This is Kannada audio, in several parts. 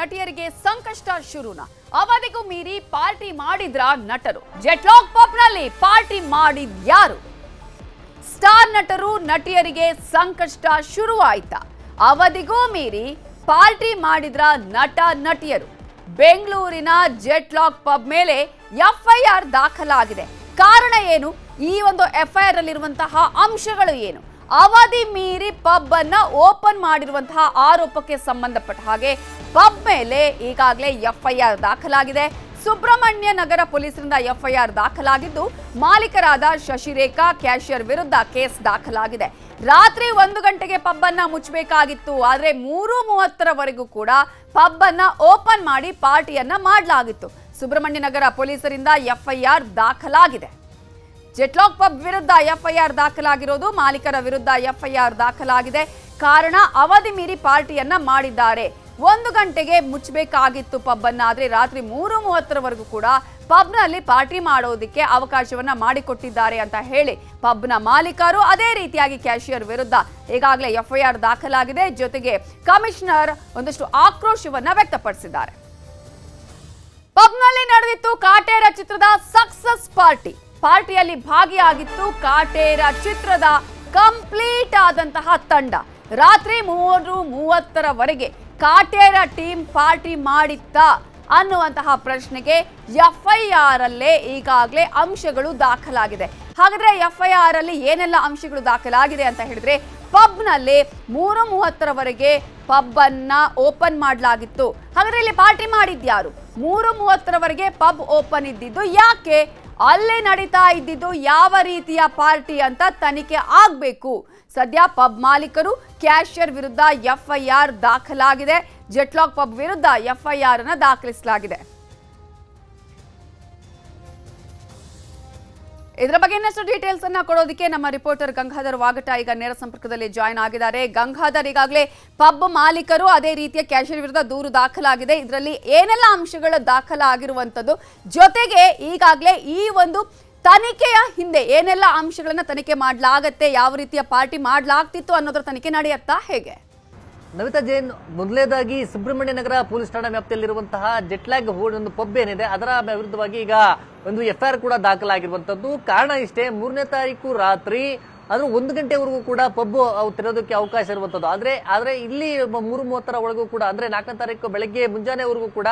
ನಟಿಯರಿಗೆ ಸಂಕಷ್ಟ ಶುರುನ. ಅವಧಿಗೂ ಮೀರಿ ಪಾರ್ಟಿ ಮಾಡಿದ್ರ ನಟರು. ಜೆಟ್ಲಾಕ್ ಪಬ್ನಲ್ಲಿ ಪಾರ್ಟಿ ಮಾಡಿದ್ಯಾರು ಸ್ಟಾರ್ ನಟರು ನಟಿಯರಿಗೆ ಸಂಕಷ್ಟ ಶುರುವಾಯ್ತಾ. ಅವಧಿಗೂ ಮೀರಿ ಪಾರ್ಟಿ ಮಾಡಿದ್ರ ನಟ ನಟಿಯರು. ಬೆಂಗಳೂರಿನ ಜೆಟ್ಲಾಕ್ ಪಬ್ ಮೇಲೆ ಎಫ್ಐಆರ್ ದಾಖಲಾಗಿದೆ. ಕಾರಣ ಏನು? ಈ ಒಂದು ಎಫ್ಐಆರ್ ಅಲ್ಲಿರುವಂತಹ ಅಂಶಗಳು ಏನು? ಅವಧಿ ಮೀರಿ ಪಬ್ ಅನ್ನ ಓಪನ್ ಮಾಡಿರುವಂತಹ ಆರೋಪಕ್ಕೆ ಸಂಬಂಧಪಟ್ಟ ಹಾಗೆ ಪಬ್ ಮೇಲೆ ಈಗಾಗಲೇ ಎಫ್ಐಆರ್ ದಾಖಲಾಗಿದೆ. ಸುಬ್ರಹ್ಮಣ್ಯ ನಗರ ಪೊಲೀಸರಿಂದ ಎಫ್ಐಆರ್ ದಾಖಲಾಗಿದ್ದು, ಮಾಲೀಕರಾದ ಶಶಿರೇಖಾ ಕ್ಯಾಶಿಯರ್ ವಿರುದ್ಧ ಕೇಸ್ ದಾಖಲಾಗಿದೆ. ರಾತ್ರಿ ಒಂದು ಗಂಟೆಗೆ ಪಬ್ ಅನ್ನ ಮುಚ್ಚಬೇಕಾಗಿತ್ತು. ಆದ್ರೆ ಮೂರು ಮೂವತ್ತರವರೆಗೂ ಕೂಡ ಪಬ್ ಅನ್ನ ಓಪನ್ ಮಾಡಿ ಪಾರ್ಟಿಯನ್ನ ಮಾಡಲಾಗಿತ್ತು. ಸುಬ್ರಹ್ಮಣ್ಯ ನಗರ ಪೊಲೀಸರಿಂದ ಎಫ್ಐಆರ್ ದಾಖಲಾಗಿದೆ. ಜೆಟ್ಲಾಕ್ ಪಬ್ ವಿರುದ್ಧ ಎಫ್ಐಆರ್ ದಾಖಲಾಗಿರೋದು, ಮಾಲೀಕರ ವಿರುದ್ಧ ಎಫ್ಐಆರ್ ದಾಖಲಾಗಿದೆ. ಕಾರಣ ಅವಧಿ ಮೀರಿ ಪಾರ್ಟಿಯನ್ನ ಮಾಡಿದ್ದಾರೆ. ಒಂದು ಗಂಟೆಗೆ ಮುಚ್ಚಬೇಕಾಗಿತ್ತು ಪಬ್ ಅನ್ನ ಆದ್ರೆ ರಾತ್ರಿ ಮೂರು ಮೂವತ್ತರವರೆಗೂ ಕೂಡ ಪಬ್ನಲ್ಲಿ ಪಾರ್ಟಿ ಮಾಡೋದಕ್ಕೆ ಅವಕಾಶವನ್ನ ಮಾಡಿಕೊಟ್ಟಿದ್ದಾರೆ ಅಂತ ಹೇಳಿ ಪಬ್ನ ಮಾಲೀಕರು ಅದೇ ರೀತಿಯಾಗಿ ಕ್ಯಾಶಿಯರ್ ವಿರುದ್ಧ ಈಗಾಗಲೇ ಎಫ್ಐಆರ್ ದಾಖಲಾಗಿದೆ. ಜೊತೆಗೆ ಕಮಿಷನರ್ ಒಂದಷ್ಟು ಆಕ್ರೋಶವನ್ನ ವ್ಯಕ್ತಪಡಿಸಿದ್ದಾರೆ. ಪಬ್ನಲ್ಲಿ ನಡೆದಿತ್ತು ಕಾಟೇರ ಚಿತ್ರದ ಸಕ್ಸಸ್ ಪಾರ್ಟಿ. ಪಾರ್ಟಿಯಲ್ಲಿ ಭಾಗಿಯಾಗಿತ್ತು ಕಾಟೇರ ಚಿತ್ರದ ಕಂಪ್ಲೀಟ್ ಆದಂತಹ ತಂಡ. ರಾತ್ರಿ ಮೂರು ಮೂವತ್ತರವರೆಗೆ ಕಾಟೇರ ಟೀಮ್ ಪಾರ್ಟಿ ಮಾಡಿತ್ತಾ ಅನ್ನುವಂತಹ ಪ್ರಶ್ನೆಗೆ ಎಫ್ಐಆರ್ ಅಲ್ಲೇ ಈಗಾಗಲೇ ಅಂಶಗಳು ದಾಖಲಾಗಿದೆ. ಹಾಗಾದ್ರೆ ಎಫ್ಐಆರ್ ಅಲ್ಲಿ ಏನೆಲ್ಲ ಅಂಶಗಳು ದಾಖಲಾಗಿದೆ ಅಂತ ಹೇಳಿದ್ರೆ ಪಬ್ನಲ್ಲಿ ಮೂರು ಮೂವತ್ತರವರೆಗೆ ಪಬ್ ಅನ್ನ ಓಪನ್ ಮಾಡಲಾಗಿತ್ತು. ಹಾಗಾದ್ರೆ ಇಲ್ಲಿ ಪಾರ್ಟಿ ಮಾಡಿದ್ಯಾರು? ಮೂರು ಮೂವತ್ತರವರೆಗೆ ಪಬ್ ಓಪನ್ ಇದ್ದಿದ್ದು ಯಾಕೆ? ಅಲ್ಲೇ ನಡೀತಾ ಇದ್ದಿದ್ದು ಯಾವ ರೀತಿಯ ಪಾರ್ಟಿ ಅಂತ ತನಿಖೆ ಆಗಬೇಕು. ಸದ್ಯ ಪಬ್ ಮಾಲೀಕರು ಕ್ಯಾಶಿಯರ್ ವಿರುದ್ಧ ಎಫ್ಐಆರ್ ದಾಖಲಾಗಿದೆ. ಜೆಟ್ಲಾಕ್ ಪಬ್ ವಿರುದ್ಧ ಎಫ್ಐಆರ್ ಅನ್ನು ದಾಖಲಿಸಲಾಗಿದೆ. ಇದರ ಬಗ್ಗೆ ಇನ್ನಷ್ಟು ಡೀಟೇಲ್ಸ್ ಅನ್ನ ಕೊಡೋದಕ್ಕೆ ನಮ್ಮ ರಿಪೋರ್ಟರ್ ಗಂಗಾಧರ್ ವಾಗಟ ಈಗ ನೇರ ಸಂಪರ್ಕದಲ್ಲಿ ಜಾಯ್ನ್ ಆಗಿದ್ದಾರೆ. ಗಂಗಾಧರ್, ಈಗಾಗಲೇ ಪಬ್ ಮಾಲೀಕರು ಅದೇ ರೀತಿಯ ಕ್ಯಾಶಿಯರ್ ವಿರುದ್ಧ ದೂರು ದಾಖಲಾಗಿದೆ. ಇದರಲ್ಲಿ ಏನೆಲ್ಲ ಅಂಶಗಳು ದಾಖಲಾಗಿರುವಂತದ್ದು ಜೊತೆಗೆ ಈಗಾಗಲೇ ಈ ಒಂದು ತನಿಖೆಯ ಹಿಂದೆ ಏನೆಲ್ಲ ಅಂಶಗಳನ್ನ ತನಿಖೆ ಮಾಡಲಾಗತ್ತೆ, ಯಾವ ರೀತಿಯ ಪಾರ್ಟಿ ಮಾಡಲಾಗ್ತಿತ್ತು ಅನ್ನೋದ್ರ ತನಿಖೆ ನಡೆಯುತ್ತಾ ಹೇಗೆ? ನವಿತಾ ಜೈನ್ ಮೊದಲನೇದಾಗಿ ಸುಬ್ರಹ್ಮಣ್ಯ ನಗರ ಪೊಲೀಸ್ ಠಾಣಾ ವ್ಯಾಪ್ತಿಯಲ್ಲಿರುವಂತಹ ಜೆಟ್ಲಾಗ್ ಒಂದು ಪಬ್ ಏನಿದೆ, ಅದರ ವಿರುದ್ಧವಾಗಿ ಈಗ ಒಂದು ಎಫ್ಐಆರ್ ಕೂಡ ದಾಖಲಾಗಿರುವಂತದ್ದು ಕಾರಣ ಇಷ್ಟೇ, ಮೂರನೇ ತಾರೀಕು ರಾತ್ರಿ ಅಂದ್ರೆ ಒಂದು ಗಂಟೆವರೆಗೂ ಕೂಡ ಪಬ್ ತೆರೆಯೋದಕ್ಕೆ ಅವಕಾಶ ಇರುವಂತದ್ದು ಆದ್ರೆ ಆದ್ರೆ ಇಲ್ಲಿ ಮೂರು ಮೂವತ್ತರ ಒಳಗೂ ಕೂಡ, ಅಂದ್ರೆ ನಾಲ್ಕನೇ ತಾರೀಕು ಬೆಳಗ್ಗೆ ಮುಂಜಾನೆವರೆಗೂ ಕೂಡ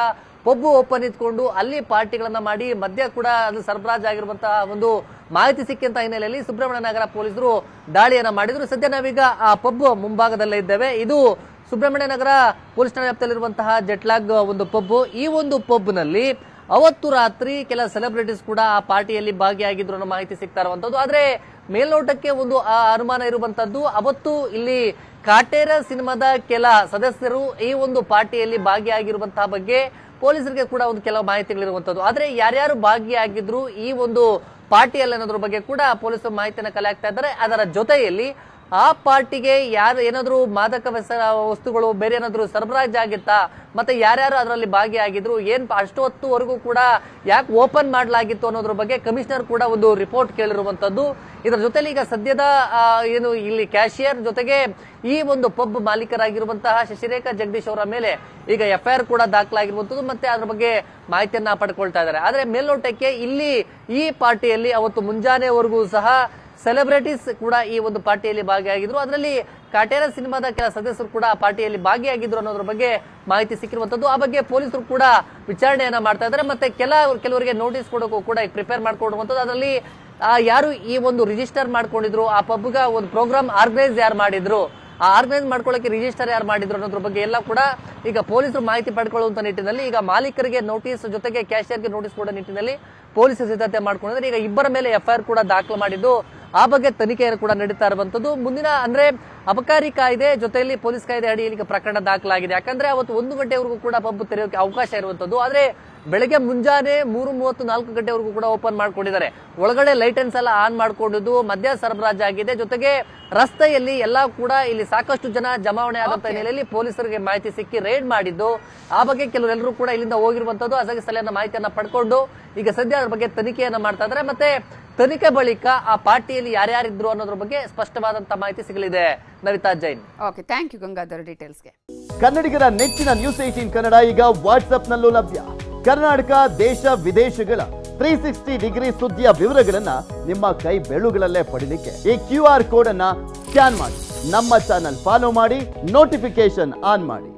ಪಬ್ ಓಪನ್ ಇದ್ಕೊಂಡು ಅಲ್ಲಿ ಪಾರ್ಟಿಗಳನ್ನ ಮಾಡಿ ಮದ್ಯ ಕೂಡ ಅದು ಸರಬರಾಜು ಆಗಿರುವಂತಹ ಒಂದು ಮಾಹಿತಿ ಸಿಕ್ಕಂತ ಹಿನ್ನೆಲೆಯಲ್ಲಿ ಸುಬ್ರಹ್ಮಣ್ಯ ನಗರ ಪೊಲೀಸರು ದಾಳಿಯನ್ನ ಮಾಡಿದ್ರು. ಸದ್ಯ ನಾವೀಗ ಆ ಪಬ್ ಮುಂಭಾಗದಲ್ಲೇ ಇದ್ದೇವೆ. ಇದು ಸುಬ್ರಹ್ಮಣ್ಯ ನಗರ ಪೊಲೀಸ್ ಠಾಣೆ ವ್ಯಾಪ್ತಿಯಲ್ಲಿರುವಂತಹ ಜೆಟ್ಲಾಗ್ ಒಂದು ಪಬ್ ಈ ಒಂದು ಪಬ್ನಲ್ಲಿ ಅವತ್ತು ರಾತ್ರಿ ಕೆಲ ಸೆಲೆಬ್ರಿಟೀಸ್ ಕೂಡ ಆ ಪಾರ್ಟಿಯಲ್ಲಿ ಭಾಗಿಯಾಗಿದ್ರು ಅನ್ನೋ ಮಾಹಿತಿ ಸಿಗ್ತಾ ಇರುವಂತದ್ದು. ಆದ್ರೆ ಮೇಲ್ನೋಟಕ್ಕೆ ಒಂದು ಆ ಅನುಮಾನ ಇರುವಂತದ್ದು. ಅವತ್ತು ಇಲ್ಲಿ ಕಾಟೇರ ಸಿನಿಮಾದ ಕೆಲ ಸದಸ್ಯರು ಈ ಒಂದು ಪಾರ್ಟಿಯಲ್ಲಿ ಭಾಗಿಯಾಗಿರುವಂತಹ ಬಗ್ಗೆ ಪೊಲೀಸರಿಗೆ ಕೂಡ ಒಂದು ಕೆಲವು ಮಾಹಿತಿಗಳಿರುವಂತದ್ದು ಆದ್ರೆ ಯಾರ್ಯಾರು ಭಾಗಿಯಾಗಿದ್ರು ಈ ಒಂದು ಪಾರ್ಟಿಯಲ್ಲಿ ಅನ್ನೋದ್ರ ಬಗ್ಗೆ ಕೂಡ ಪೊಲೀಸರು ಮಾಹಿತಿಯನ್ನು ಕಲೆ ಹಾಕ್ತಾ ಇದ್ದಾರೆ. ಅದರ ಜೊತೆಯಲ್ಲಿ ಆ ಪಾರ್ಟಿಗೆ ಯಾರು ಏನಾದರೂ ಮಾದಕ ವಸ್ತುಗಳು, ಬೇರೆ ಏನಾದರೂ ಸರಬರಾಜು ಆಗಿತ್ತಾ? ಮತ್ತೆ ಯಾರ್ಯಾರು ಅದರಲ್ಲಿ ಭಾಗಿಯಾಗಿದ್ರು? ಏನ್ ಅಷ್ಟೊತ್ತುವರೆಗೂ ಕೂಡ ಯಾಕೆ ಓಪನ್ ಮಾಡಲಾಗಿತ್ತು ಅನ್ನೋದ್ರ ಬಗ್ಗೆ ಕಮಿಷನರ್ ಕೂಡ ಒಂದು ರಿಪೋರ್ಟ್ ಕೇಳಿರುವಂತದ್ದು ಇದರ ಜೊತೆಲಿ ಈಗ ಸದ್ಯದ ಏನು ಇಲ್ಲಿ ಕ್ಯಾಶಿಯರ್ ಜೊತೆಗೆ ಈ ಒಂದು ಪಬ್ ಮಾಲೀಕರಾಗಿರುವಂತಹ ಶಶಿರೇಖಾ ಜಗದೀಶ್ ಅವರ ಮೇಲೆ ಈಗ ಎಫ್ಐಆರ್ ಕೂಡ ದಾಖಲಾಗಿರುವಂತದ್ದು ಮತ್ತೆ ಅದ್ರ ಬಗ್ಗೆ ಮಾಹಿತಿಯನ್ನ ಪಡ್ಕೊಳ್ತಾ ಇದ್ದಾರೆ. ಆದ್ರೆ ಮೇಲ್ನೋಟಕ್ಕೆ ಇಲ್ಲಿ ಈ ಪಾರ್ಟಿಯಲ್ಲಿ ಅವತ್ತು ಮುಂಜಾನೆವರೆಗೂ ಸಹ ಸೆಲೆಬ್ರಿಟೀಸ್ ಕೂಡ ಈ ಒಂದು ಪಾರ್ಟಿಯಲ್ಲಿ ಭಾಗಿಯಾಗಿದ್ರು. ಅದರಲ್ಲಿ ಕಾಟೇರ ಸಿನಿಮಾದ ಕೆಲ ಸದಸ್ಯರು ಕೂಡ ಆ ಪಾರ್ಟಿಯಲ್ಲಿ ಭಾಗಿಯಾಗಿದ್ರು ಅನ್ನೋದ್ರ ಬಗ್ಗೆ ಮಾಹಿತಿ ಸಿಕ್ಕಿರುವಂತದ್ದು. ಆ ಬಗ್ಗೆ ಪೊಲೀಸರು ಕೂಡ ವಿಚಾರಣೆಯನ್ನ ಮಾಡ್ತಾ ಇದ್ದಾರೆ. ಮತ್ತೆ ಕೆಲ ಕೆಲವರಿಗೆ ನೋಟಿಸ್ ಕೊಡೋಕ್ಕೂ ಕೂಡ ಪ್ರಿಪೇರ್ ಮಾಡ್ಕೊಡುವಂಥದ್ದು ಅದರಲ್ಲಿ ಯಾರು ಈ ಒಂದು ರಿಜಿಸ್ಟರ್ ಮಾಡ್ಕೊಂಡಿದ್ರು, ಆ ಪಬ್ಗ ಒಂದು ಪ್ರೋಗ್ರಾಮ್ ಆರ್ಗನೈಸ್ ಯಾರು ಮಾಡಿದ್ರು, ಆ ಆರ್ಗನೈಸ್ ಮಾಡ್ಕೊಳ್ಳೋಕೆ ರಿಜಿಸ್ಟರ್ ಯಾರು ಮಾಡಿದ್ರು ಅನ್ನೋದ್ರ ಬಗ್ಗೆ ಎಲ್ಲ ಕೂಡ ಈಗ ಪೊಲೀಸರು ಮಾಹಿತಿ ಪಡ್ಕೊಳ್ಳುವಂತ ನಿಟ್ಟಿನಲ್ಲಿ, ಈಗ ಮಾಲೀಕರಿಗೆ ನೋಟಿಸ್ ಜೊತೆಗೆ ಕ್ಯಾಶಿಯರ್ಗೆ ನೋಟಿಸ್ ಕೊಡೋ ನಿಟ್ಟಿನಲ್ಲಿ ಪೊಲೀಸರು ಸಿದ್ಧತೆ ಮಾಡ್ಕೊಂಡಿದ್ರೆ ಈಗ ಇಬ್ಬರ ಮೇಲೆ ಎಫ್ಐಆರ್ ಕೂಡ ದಾಖಲು ಮಾಡಿದ್ದು. ಆ ಬಗ್ಗೆ ತನಿಖೆಯನ್ನು ಕೂಡ ನಡೀತಾ ಇರುವಂತದ್ದು. ಮುಂದಿನ ಅಂದ್ರೆ ಅಬಕಾರಿ ಕಾಯ್ದೆ ಜೊತೆಯಲ್ಲಿ ಪೊಲೀಸ್ ಕಾಯ್ದೆ ಅಡಿಯಲ್ಲಿ ಪ್ರಕರಣ ದಾಖಲಾಗಿದೆ. ಯಾಕಂದ್ರೆ ಅವತ್ತು ಒಂದು ಗಂಟೆವರೆಗೂ ಕೂಡ ಪಬ್ ತೆರೆಯೋಕೆ ಅವಕಾಶ ಇರುವಂತದ್ದು. ಆದ್ರೆ ಬೆಳಗ್ಗೆ ಮುಂಜಾನೆ ಮೂರು ಮೂವತ್ತು ನಾಲ್ಕು ಗಂಟೆವರೆಗೂ ಕೂಡ ಓಪನ್ ಮಾಡ್ಕೊಂಡಿದ್ದಾರೆ. ಒಳಗಡೆ ಲೈಟನ್ಸ್ ಎಲ್ಲ ಆನ್ ಮಾಡ್ಕೊಂಡಿದ್ದು ಮದ್ಯ ಸರಬರಾಜು ಆಗಿದೆ. ಜೊತೆಗೆ ರಸ್ತೆಯಲ್ಲಿ ಎಲ್ಲ ಕೂಡ ಇಲ್ಲಿ ಸಾಕಷ್ಟು ಜನ ಜಮಾವಣೆ ಆದಂತ ಹಿನ್ನೆಲೆಯಲ್ಲಿ ಪೊಲೀಸರಿಗೆ ಮಾಹಿತಿ ಸಿಕ್ಕಿ ರೈಡ್ ಮಾಡಿದ್ದು. ಆ ಬಗ್ಗೆ ಕೆಲವರೆಲ್ಲರೂ ಕೂಡ ಇಲ್ಲಿಂದ ಹೋಗಿರುವಂತದ್ದು. ಅಸಗಿ ಸಲಹೆಯ ಮಾಹಿತಿಯನ್ನ ಪಡ್ಕೊಂಡು ಈಗ ಸದ್ಯ ಅದ್ರ ಬಗ್ಗೆ ತನಿಖೆಯನ್ನ ಮಾಡ್ತಾ ಇದ್ದಾರೆ. ಮತ್ತೆ ತನಿಖೆ ಬಳಿಕ ಆ ಪಾರ್ಟಿಯಲ್ಲಿ ಯಾರ್ಯಾರಿದ್ರು ಅನ್ನೋದ್ರ ಬಗ್ಗೆ ಸ್ಪಷ್ಟವಾದಂತ ಮಾಹಿತಿ ಸಿಗಲಿದೆ. Navita Jain. Okay thank you Gangadhar ಡೀಟೇಲ್ಸ್ಗೆ ಕನ್ನಡಿಗರ ನೆಚ್ಚಿನ ನ್ಯೂಸ್ ಏಟೀನ್ ಕನ್ನಡ ಈಗ ವಾಟ್ಸ್ಆಪ್ನಲ್ಲೂ ಲಭ್ಯ. ಕರ್ನಾಟಕ ದೇಶ ವಿದೇಶಗಳ ತ್ರೀ ಸಿಕ್ಸ್ಟಿ ಡಿಗ್ರಿ ಸುದ್ದಿಯ ವಿವರಗಳನ್ನ ನಿಮ್ಮ ಕೈ ಬೆಳುಗಳಲ್ಲೇ ಪಡೀಲಿಕ್ಕೆ ಈ ಕ್ಯೂ ಆರ್ ಕೋಡ್ ಅನ್ನ ಸ್ಕ್ಯಾನ್ ಮಾಡಿ. ನಮ್ಮ ಚಾನಲ್ ಫಾಲೋ ಮಾಡಿ ನೋಟಿಫಿಕೇಶನ್ ಆನ್ ಮಾಡಿ.